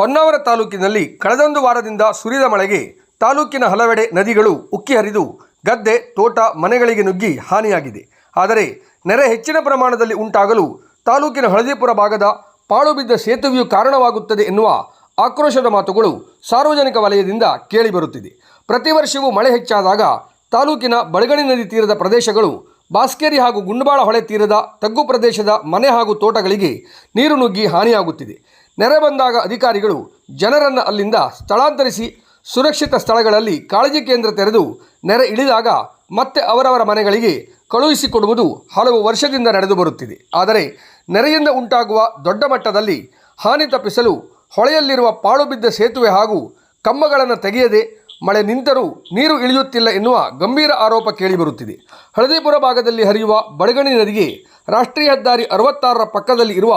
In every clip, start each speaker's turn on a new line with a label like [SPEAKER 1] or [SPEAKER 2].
[SPEAKER 1] ಹೊನ್ನಾವರ ತಾಲೂಕಿನಲ್ಲಿ ಕಳೆದೊಂದು ವಾರದಿಂದ ಸುರಿದ ಮಳೆಗೆ ತಾಲೂಕಿನ ಹಲವೆಡೆ ನದಿಗಳು ಉಕ್ಕಿ ಹರಿದು ಗದ್ದೆ, ತೋಟ, ಮನೆಗಳಿಗೆ ನುಗ್ಗಿ ಹಾನಿಯಾಗಿದೆ. ಆದರೆ ನೆರೆ ಹೆಚ್ಚಿನ ಪ್ರಮಾಣದಲ್ಲಿ ಉಂಟಾಗಲು ತಾಲೂಕಿನ ಹಳದಿಪುರ ಭಾಗದ ಪಾಳು ಬಿದ್ದ ಸೇತುವೆಯು ಕಾರಣವಾಗುತ್ತದೆ ಎನ್ನುವ ಆಕ್ರೋಶದ ಮಾತುಗಳು ಸಾರ್ವಜನಿಕ ವಲಯದಿಂದ ಕೇಳಿಬರುತ್ತಿದೆ ಪ್ರತಿ ವರ್ಷವೂ ಮಳೆ ಹೆಚ್ಚಾದಾಗ ತಾಲೂಕಿನ ಬಳಗಣಿ ನದಿ ತೀರದ ಪ್ರದೇಶಗಳು ಬಾಸ್ಕೇರಿ ಹಾಗೂ ಗುಂಡಬಾಳ ಹೊಳೆ ತೀರದ ತಗ್ಗು ಪ್ರದೇಶದ ಮನೆ ಹಾಗೂ ತೋಟಗಳಿಗೆ ನೀರು ನುಗ್ಗಿ ಹಾನಿಯಾಗುತ್ತಿದೆ. ನೆರೆ ಬಂದಾಗ ಅಧಿಕಾರಿಗಳು ಜನರನ್ನು ಅಲ್ಲಿಂದ ಸ್ಥಳಾಂತರಿಸಿ ಸುರಕ್ಷಿತ ಸ್ಥಳಗಳಲ್ಲಿ ಕಾಳಜಿ ಕೇಂದ್ರ ತೆರೆದು ನೆರೆ ಇಳಿದಾಗ ಮತ್ತೆ ಅವರವರ ಮನೆಗಳಿಗೆ ಕಳುಹಿಸಿಕೊಡುವುದು ಹಲವು ವರ್ಷದಿಂದ ನಡೆದು ಬರುತ್ತಿದೆ. ಆದರೆ ನೆರೆಯಿಂದ ಉಂಟಾಗುವ ದೊಡ್ಡ ಮಟ್ಟದಲ್ಲಿ ಹಾನಿ ತಪ್ಪಿಸಲು ಹೊಳೆಯಲ್ಲಿರುವ ಪಾಳು ಬಿದ್ದ ಸೇತುವೆ ಹಾಗೂ ಕಂಬಗಳನ್ನು ತೆಗೆಯದೆ ಮಳೆ ನಿಂತರೂ ನೀರು ಇಳಿಯುತ್ತಿಲ್ಲ ಎನ್ನುವ ಗಂಭೀರ ಆರೋಪ ಕೇಳಿಬರುತ್ತಿದೆ. ಹಳದಿಪುರ ಭಾಗದಲ್ಲಿ ಹರಿಯುವ ಬಡಗಣಿ ನದಿಗೆ ರಾಷ್ಟ್ರೀಯ ಹೆದ್ದಾರಿ ಅರವತ್ತಾರರ ಪಕ್ಕದಲ್ಲಿ ಇರುವ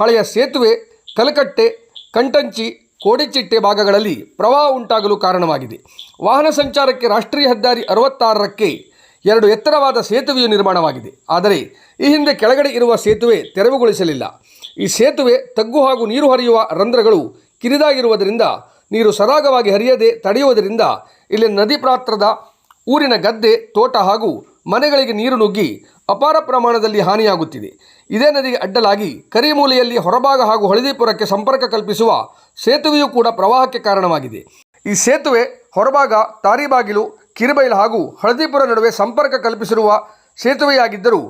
[SPEAKER 1] ಹಳೆಯ ಸೇತುವೆ ಕಲಕಟ್ಟೆ ಕಂಟಂಚಿ ಕೋಡಿಚಿಟ್ಟೆ ಭಾಗಗಳಲ್ಲಿ ಪ್ರವಾಹ ಉಂಟಾಗಲು ಕಾರಣವಾಗಿದೆ. ವಾಹನ ಸಂಚಾರಕ್ಕೆ ರಾಷ್ಟ್ರೀಯ ಹೆದ್ದಾರಿ ಅರವತ್ತಾರಕ್ಕೆ ಎರಡು ಎತ್ತರವಾದ ಸೇತುವೆಯು ನಿರ್ಮಾಣವಾಗಿದೆ. ಆದರೆ ಈ ಹಿಂದೆ ಕೆಳಗಡೆ ಇರುವ ಸೇತುವೆ ತೆರವುಗೊಳಿಸಲಿಲ್ಲ. ಈ ಸೇತುವೆ ತಗ್ಗು ಹಾಗೂ ನೀರು ಹರಿಯುವ ರಂಧ್ರಗಳು ಕಿರಿದಾಗಿರುವುದರಿಂದ, ನೀರು ಸರಾಗವಾಗಿ ಹರಿಯದೆ ತಡೆಯುವುದರಿಂದ ಇಲ್ಲಿ ನದಿ ಪಾತ್ರದ ಊರಿನ ಗದ್ದೆ, ತೋಟ ಹಾಗೂ ಮನೆಗಳಿಗೆ ನೀರು ನುಗ್ಗಿ ಅಪಾರ ಪ್ರಮಾಣದಲ್ಲಿ ಹಾನಿಯಾಗುತ್ತಿದೆ. ಇದೇ ನದಿಗೆ ಅಡ್ಡಲಾಗಿ ಕರಿಮೂಲೆಯಲ್ಲಿ ಹೊರಭಾಗ ಹಾಗೂ ಹಳದಿಪುರಕ್ಕೆ ಸಂಪರ್ಕ ಕಲ್ಪಿಸುವ ಸೇತುವೆಯೂ ಕೂಡ ಪ್ರವಾಹಕ್ಕೆ ಕಾರಣವಾಗಿದೆ. ಈ ಸೇತುವೆ ಹೊರಭಾಗ ತಾರಿಬಾಗಿಲು ಕಿರಿಬೈಲು ಹಾಗೂ ಹಳದಿಪುರ ನಡುವೆ ಸಂಪರ್ಕ ಕಲ್ಪಿಸಿರುವ ಸೇತುವೆಯಾಗಿದ್ದರೂ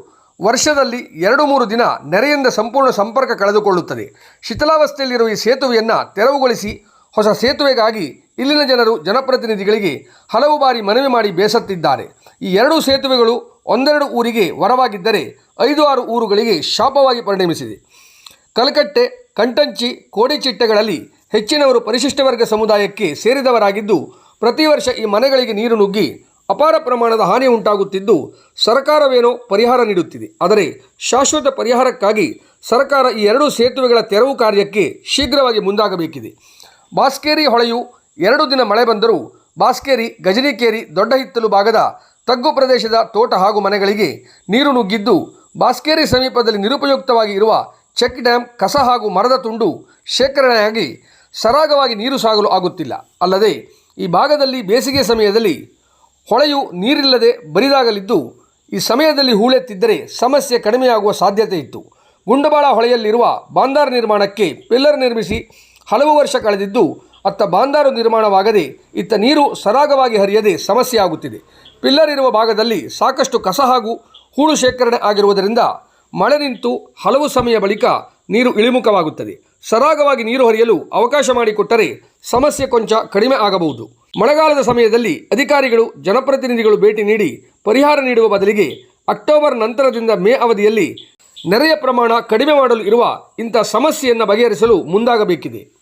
[SPEAKER 1] ವರ್ಷದಲ್ಲಿ ಎರಡು ಮೂರು ದಿನ ನೆರೆಯಿಂದ ಸಂಪೂರ್ಣ ಸಂಪರ್ಕ ಕಳೆದುಕೊಳ್ಳುತ್ತದೆ. ಶಿಥಿಲಾವಸ್ಥೆಯಲ್ಲಿರುವ ಈ ಸೇತುವೆಯನ್ನು ತೆರವುಗೊಳಿಸಿ ಹೊಸ ಸೇತುವೆಗಾಗಿ ಇಲ್ಲಿನ ಜನರು ಜನಪ್ರತಿನಿಧಿಗಳಿಗೆ ಹಲವು ಬಾರಿ ಮನವಿ ಮಾಡಿ ಬೇಸತ್ತಿದ್ದಾರೆ. ಈ ಎರಡೂ ಸೇತುವೆಗಳು ಒಂದೆರಡು ಊರಿಗೆ ವರವಾಗಿದ್ದರೆ ಐದು ಆರು ಊರುಗಳಿಗೆ ಶಾಪವಾಗಿ ಪರಿಣಮಿಸಿದೆ. ಕಲಕಟ್ಟೆ ಕಂಟಂಚಿ ಕೋಡಿಚಿಟ್ಟೆಗಳಲ್ಲಿ ಹೆಚ್ಚಿನವರು ಪರಿಶಿಷ್ಟ ವರ್ಗ ಸಮುದಾಯಕ್ಕೆ ಸೇರಿದವರಾಗಿದ್ದು, ಪ್ರತಿ ವರ್ಷ ಈ ಮನೆಗಳಿಗೆ ನೀರು ನುಗ್ಗಿ ಅಪಾರ ಪ್ರಮಾಣದ ಹಾನಿ ಉಂಟಾಗುತ್ತಿದ್ದು, ಸರ್ಕಾರವೇನೋ ಪರಿಹಾರ ನೀಡುತ್ತಿದೆ. ಆದರೆ ಶಾಶ್ವತ ಪರಿಹಾರಕ್ಕಾಗಿ ಸರ್ಕಾರ ಈ ಎರಡು ಸೇತುವೆಗಳ ತೆರವು ಕಾರ್ಯಕ್ಕೆ ಶೀಘ್ರವಾಗಿ ಮುಂದಾಗಬೇಕಿದೆ. ಬಾಸ್ಕೇರಿ ಹೊಳೆಯು ಎರಡು ದಿನ ಮಳೆ ಬಂದರೂ ಬಾಸ್ಕೇರಿ, ಗಜನಿಕೇರಿ ದೊಡ್ಡ ಹಿತ್ತಲು ಭಾಗದ ತಗ್ಗು ಪ್ರದೇಶದ ತೋಟ ಹಾಗೂ ಮನೆಗಳಿಗೆ ನೀರು ನುಗ್ಗಿದ್ದು, ಬಾಸ್ಕೇರಿ ಸಮೀಪದಲ್ಲಿ ನಿರುಪಯುಕ್ತವಾಗಿ ಇರುವ ಚೆಕ್ ಡ್ಯಾಂ, ಕಸ ಹಾಗೂ ಮರದ ತುಂಡು ಶೇಖರಣೆಯಾಗಿ ಸರಾಗವಾಗಿ ನೀರು ಸಾಗಲು ಆಗುತ್ತಿಲ್ಲ. ಅಲ್ಲದೆ, ಈ ಭಾಗದಲ್ಲಿ ಬೇಸಿಗೆ ಸಮಯದಲ್ಲಿ ಹೊಳೆಯು ನೀರಿಲ್ಲದೆ ಬರಿದಾಗಲಿದ್ದು, ಈ ಸಮಯದಲ್ಲಿ ಹೂಳೆತ್ತಿದ್ದರೆ ಸಮಸ್ಯೆ ಕಡಿಮೆಯಾಗುವ ಸಾಧ್ಯತೆ ಇತ್ತು. ಗುಂಡಬಾಳ ಹೊಳೆಯಲ್ಲಿರುವ ಬಾಂದಾರ್ ನಿರ್ಮಾಣಕ್ಕೆ ಪಿಲ್ಲರ್ ನಿರ್ಮಿಸಿ ಹಲವು ವರ್ಷ ಕಳೆದಿದ್ದು, ಅತ್ತ ಬಾಂದಾರು ನಿರ್ಮಾಣವಾಗದೆ ಇತ್ತ ನೀರು ಸರಾಗವಾಗಿ ಹರಿಯದೆ ಸಮಸ್ಯೆ ಆಗುತ್ತಿದೆ. ಪಿಲ್ಲರ್ ಇರುವ ಭಾಗದಲ್ಲಿ ಸಾಕಷ್ಟು ಕಸ ಹಾಗೂ ಹೂಳು ಶೇಖರಣೆ ಆಗಿರುವುದರಿಂದ ಮಳೆ ನಿಂತು ಹಲವು ಸಮಯ ಬಳಿಕ ನೀರು ಇಳಿಮುಖವಾಗುತ್ತದೆ. ಸರಾಗವಾಗಿ ನೀರು ಹರಿಯಲು ಅವಕಾಶ ಮಾಡಿಕೊಟ್ಟರೆ ಸಮಸ್ಯೆ ಕೊಂಚ ಕಡಿಮೆ ಆಗಬಹುದು. ಮಳೆಗಾಲದ ಸಮಯದಲ್ಲಿ ಅಧಿಕಾರಿಗಳು, ಜನಪ್ರತಿನಿಧಿಗಳು ಭೇಟಿ ನೀಡಿ ಪರಿಹಾರ ನೀಡುವ ಬದಲಿಗೆ ಅಕ್ಟೋಬರ್ ನಂತರದಿಂದ ಮೇ ಅವಧಿಯಲ್ಲಿ ನೆರೆಯ ಪ್ರಮಾಣ ಕಡಿಮೆ ಮಾಡಲು ಇರುವ ಇಂಥ ಸಮಸ್ಯೆಯನ್ನು ಬಗೆಹರಿಸಲು ಮುಂದಾಗಬೇಕಿದೆ.